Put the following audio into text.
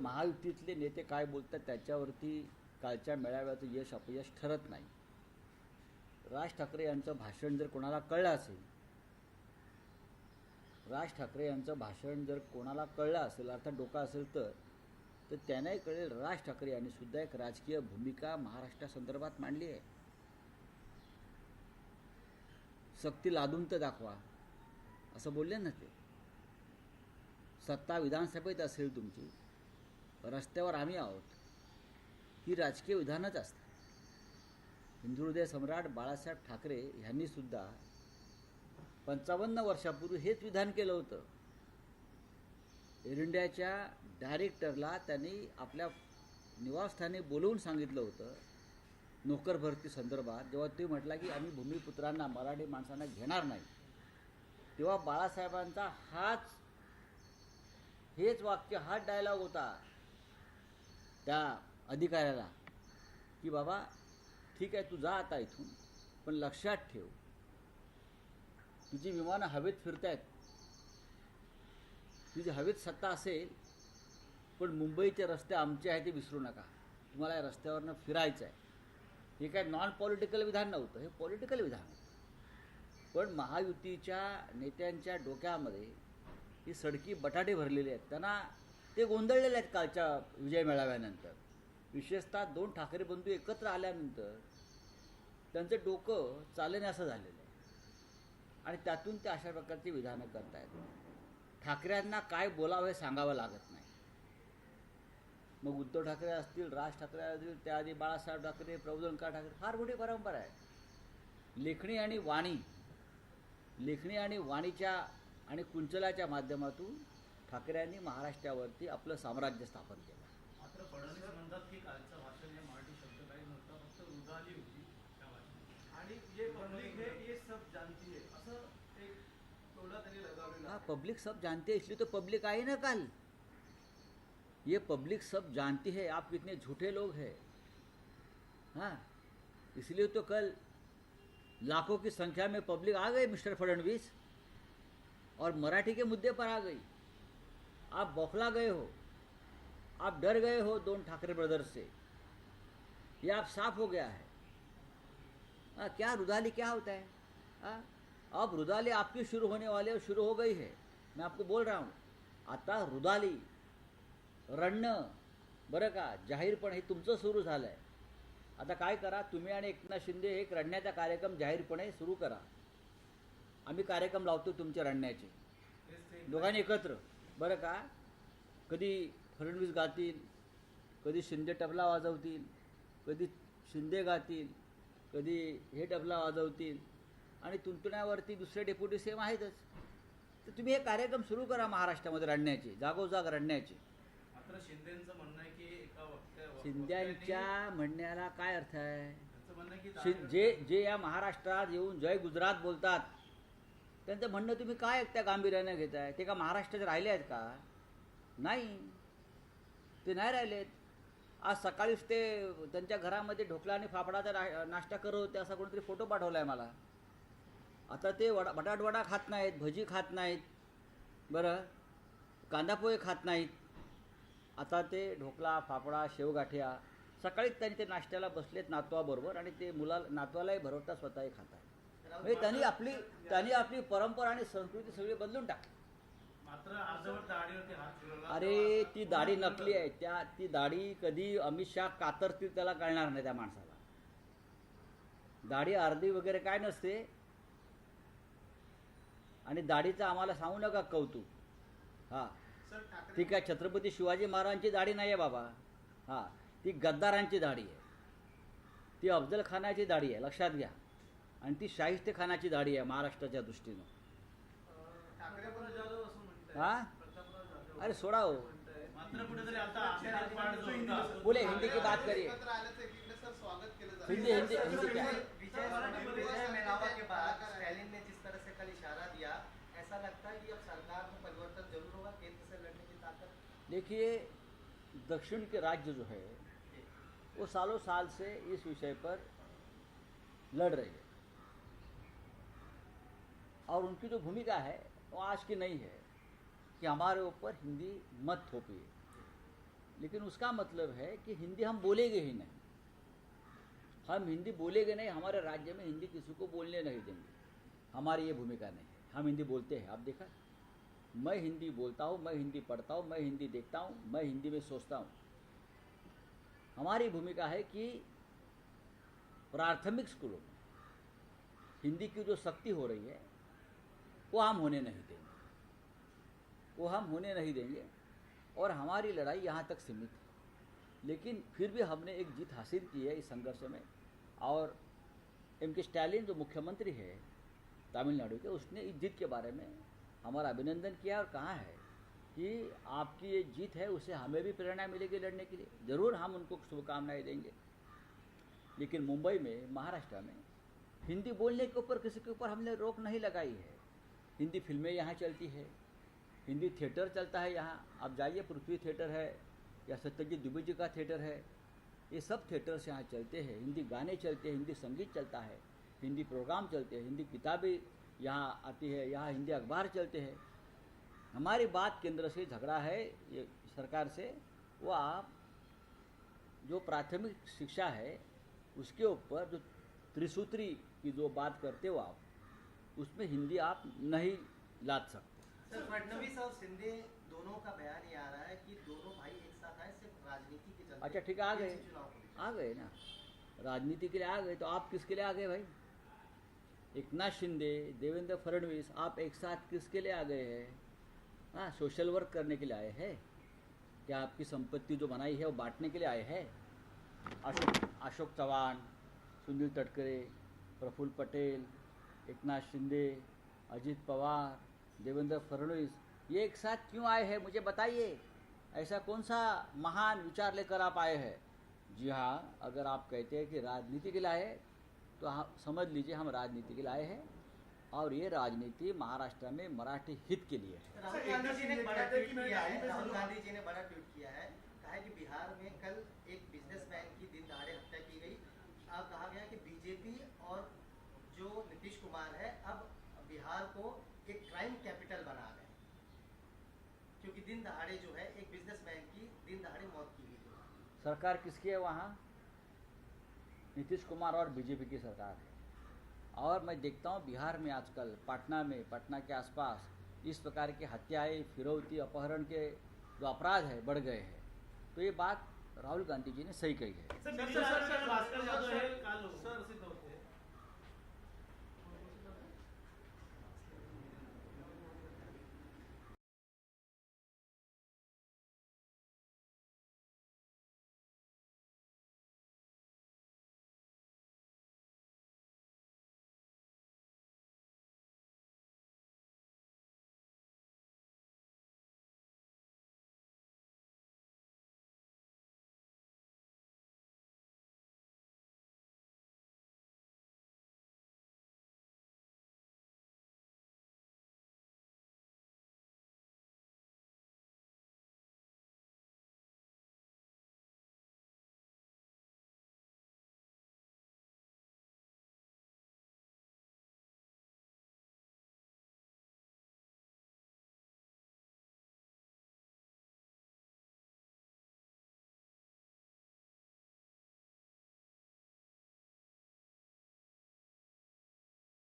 महायुतीतले नेते काय बोलतात त्याच्यावरती कालच्या मेळाव्याचं यश अपयश ठरत नाही. राज ठाकरे यांचं भाषण जर कोणाला कळलं असेल राज ठाकरे यांचं भाषण जर कोणाला कळलं असेल अर्थात डोका असेल तर तर त्यांनाही कळेल राज ठाकरे यांनी सुद्धा एक राजकीय भूमिका महाराष्ट्रासंदर्भात मांडली आहे. सक्ती लादून तर दाखवा. असं बोलले ना ते. सत्ता विधानसभेत असेल तुमची रस्त्यावर आम्ही आहोत. ही राजकीय विधानच असतात हिंदुहृदय सम्राट बाळासाहेब ठाकरे यांनी सुद्धा पंचावन्न वर्षापूर्वी हेच विधान केलं होतं. एअर इंडियाच्या डायरेक्टरला त्यांनी आपल्या निवासस्थानी बोलवून सांगितलं होतं. नोकर भरती संदर्भात जेव्हा ते म्हटला की आम्ही भूमिपुत्रांना मराठी माणसांना घेणार नाही तेव्हा बाळासाहेबांचा हाच हेच वाक्य हाच डायलॉग होता. त्या अधिकाऱ्याला की बाबा ठीक आहे तू जा आता इथून पण लक्षात ठेव. तुझी विमानं हवेत फिरतायत. तुझी हवेत सत्ता असेल पण मुंबईचे रस्ते आमचे आहे ते विसरू नका. तुम्हाला या रस्त्यावरनं फिरायचं आहे. हे काय नॉन पॉलिटिकल विधान नव्हतं हे पॉलिटिकल विधान होतं. पण महायुतीच्या नेत्यांच्या डोक्यामध्ये ही सडकी बटाटे भरलेले आहेत. त्यांना ते गोंधळलेले आहेत कालच्या विजय मेळाव्यानंतर. विशेषतः दोन ठाकरे बंधू एकत्र आल्यानंतर त्यांचं डोकं चालेने असं झालेलं आहे. आणि त्यातून ते अशा प्रकारची विधानं करतायत. ठाकरेंना काय बोलावं हे सांगावं लागत नाही. मग उद्धव ठाकरे असतील राज ठाकरे असतील त्याआधी बाळासाहेब ठाकरे प्रबोधनकार ठाकरे फार मोठी परंपरा आहे. लेखणी आणि वाणी लेखणी आणि वाणीच्या आणि कुंचलाच्या माध्यमातून ठाकरेंनी महाराष्ट्रावरती आपलं साम्राज्य स्थापन केलं. मात्र फडणवीस म्हणतात की कालचं भाषण हे मराठी शब्द काही नव्हतं फक्त उदाली होती त्या भाषणात. आणि ये पब्लिक है ये सब जानती है असं एक तोडा त्यांनी लगावलेला हाँ पब्लिक सब जानते हैं इसलिए तो पब्लिक आई ना कल? ये पब्लिक सब जानती है आप कितने झूठे लोग हैं. हाँ? इसलिए तो कल लाखों की संख्या में पब्लिक आ गई मिस्टर फडणवीस और मराठी के मुद्दे पर आ गई। आप बौखला गए हो आप डर गए हो दोन ठाकरे ब्रदर्स से ये आप साफ हो गया है। आ, क्या रुदाली क्या होता है? अब रुदाली आपकी शुरू होने वाली है शुरू हो गई है। मैं आपको बोल रहा हूँ आता रुदाली रडणं बरं का जाहीरपण हे तुमचं सुरू झालं आहे आता काय करा तुम्ही आणि एकनाथ शिंदे एक रडण्याचा कार्यक्रम जाहीरपणे सुरू करा। आम्ही कार्यक्रम लावतो तुमचे रडण्याचे। दोघांनी एकत्र। बरं का? कधी फडणवीस गातील कधी शिंदे टबला वाजवतील कधी शिंदे गातील कधी हे टबला वाजवतील आणि तुंतण्यावरती दुसरे डेप्युटी सेम आहेतच. तर तुम्ही हे कार्यक्रम सुरू करा महाराष्ट्रामध्ये रडण्याचे जागोजाग रडण्याचे. मात्र शिंदेचं म्हणणं आहे की एका वक्त्या शिंद्यांच्या म्हणण्याला काय अर्थ आहे? जे जे या महाराष्ट्रात येऊन जय गुजरात बोलतात त्यांचं म्हणणं तुम्ही काय त्या गांभीर्यानं घेताय? ते का महाराष्ट्रात राहिले आहेत का? नाही. ते नाही राहिलेत आज सकाळीच ते त्यांच्या घरामध्ये ढोकला आणि फाफडाचा ना- नाश्ता करत होते असा कोणीतरी फोटो पाठवला आहे मला. आता ते वडा बटाटवडा खात नाहीत भजी खात नाहीत. बरं. कांदापोहे खात नाहीत. आता ते ढोकळा फाफडा शेवगाठ्या सकाळीच त्यांनी ते नाश्त्याला बसलेत नातवाबरोबर आणि ते मुला नातवालाही भरवता स्वतःही खात आहेत म्हणजे त्यांनी आपली त्यांनी आपली परंपरा आणि संस्कृती सगळी बदलून टाकली. अरे ती दाढी नकली आहे. त्या ती दाढी कधी अमित शहा कातरतील त्याला कळणार नाही त्या माणसाला. दाढी अर्धी वगैरे काय नसते. आणि दाढीचं आम्हाला सांगू नका कौतुक. हां. ठीक आहे छत्रपती शिवाजी महाराजांची दाढी नाही आहे बाबा. हां. ती गद्दारांची दाढी आहे. ती अफजल खानाची दाढी आहे. लक्षात घ्या. आणि ती शाहिस्ते खानाची दाढी आहे महाराष्ट्राच्या दृष्टीनं अं, हा? अरे सोडा हो. बोले हिंदी की बात करिए. हिंदी हिंदी हिंदी क्या है विजय विजय मेलावा के बाद स्टैलिन ने जिस तरह से कल इशारा दिया ऐसा लगता है कि अब सरकार में परिवर्तन ज़रूर होगा केंद्र से लड़ने की ताकत देखिए दक्षिण के राज्य जो है वो सालों साल से इस विषय पर लड़ रहे हैं और उनकी जो भूमिका है, वो आज की नहीं है कि हमारे ऊपर हिंदी मत थोपिए। लेकिन उसका मतलब है कि हिंदी हम बोलेंगे ही नहीं। हम हिंदी बोलेंगे नहीं, हमारे राज्य में हिंदी किसी को बोलने नहीं देंगे। हमारी ये भूमिका नहीं है। हम हिंदी बोलते हैं। आप देखा, मैं हिंदी बोलता हूँ, मैं हिंदी पढ़ता हूँ, मैं हिंदी देखता हूँ, मैं हिंदी में सोचता हूँ। हमारी भूमिका है कि प्राथमिक स्कूलों में हिंदी की जो शक्ति हो रही है वो हम होने नहीं देंगे। वो हम होने नहीं देंगे और हमारी लड़ाई यहाँ तक सीमित है। लेकिन फिर भी हमने एक जीत हासिल की है इस संघर्ष में और एम के स्टैलिन जो मुख्यमंत्री है तमिलनाडु के, उसने इस जीत के बारे में हमारा अभिनंदन किया और कहा है कि आपकी ये जीत है, उसे हमें भी प्रेरणा मिलेगी लड़ने के लिए। ज़रूर हम उनको शुभकामनाएँ देंगे। लेकिन मुंबई में, महाराष्ट्र में हिंदी बोलने के ऊपर किसी के ऊपर हमने रोक नहीं लगाई है। हिंदी फ़िल्में यहाँ चलती है। हिंदी थिएटर चलता है यहाँ। आप जाइए, पृथ्वी थिएटर है या सत्यजीत दुबे जी का थिएटर है, ये सब थिएटर्स यहाँ चलते हैं। हिंदी गाने चलते हैं, हिंदी संगीत चलता है, हिंदी प्रोग्राम चलते हैं, हिंदी किताबें यहाँ आती है, यहाँ हिंदी अखबार चलते हैं। हमारी बात केंद्र से झगड़ा है, ये सरकार से। वो आप जो प्राथमिक शिक्षा है, उसके ऊपर जो त्रिसूत्री की जो बात करते हो आप उसमें हिंदी आप नहीं लाद सकते। सर फडणवीस और सिंधे दोनों का बयान ये आ रहा है कि दोनों भाई एक साथ आए सिर्फ़ राजनीति के चलते अच्छा ठीक है आ गए। आ गए ना? राजनीति के लिए आ गए तो आप किसके लिए आ गए भाई? एक नाथ शिंदे देवेंद्र फडणवीस आप एक साथ किसके लिए आ गए हैं? हाँ सोशल वर्क करने के लिए आए हैं? क्या आपकी संपत्ति जो बनाई है वो बांटने के लिए आए हैं? अशोक अशोक चव्हाण सुनील तटकरे प्रफुल्ल पटेल एकनाथ शिंदे, अजित पवार, देवेंद्र फडणवीस, ये एक साथ क्यों आए हैं, मुझे बताइए। ऐसा कौन सा महान विचार लेकर आप आए हैं? जी हाँ अगर आप कहते हैं कि राजनीति के लाए तो हाँ समझ लीजिए हम राजनीति के लाए हैं, और ये राजनीति महाराष्ट्र में मराठी हित के लिए है। राहुल जी ने बड़ा ट्वीट किया है, राहुल गांधी जी ने बड़ा ट्वीट किया है, कहा है कि बिहार में कल एक बिजनेसमैन की दिन दहाड़े हत्या की गई। कहा गया कि बीजेपी और जो नीतीश कुमार है अब बिहार को एक क्राइम कैपिटल बना गए क्योंकि दिन दहाड़े जो है एक बिजनेसमैन की दिन दहाड़े मौत की गई सरकार किसकी है वहाँ? नीतीश कुमार और बीजेपी की सरकार है। और मैं देखता हूँ बिहार में आजकल पटना में पटना के आसपास इस प्रकार की हत्याएँ फिरौती अपहरण के जो अपराध है बढ़ गए हैं। तो ये बात राहुल गांधी जी ने सही कही है। Sir sir, sir, sir, sir, sir, हे काल सर, उपस्थित होते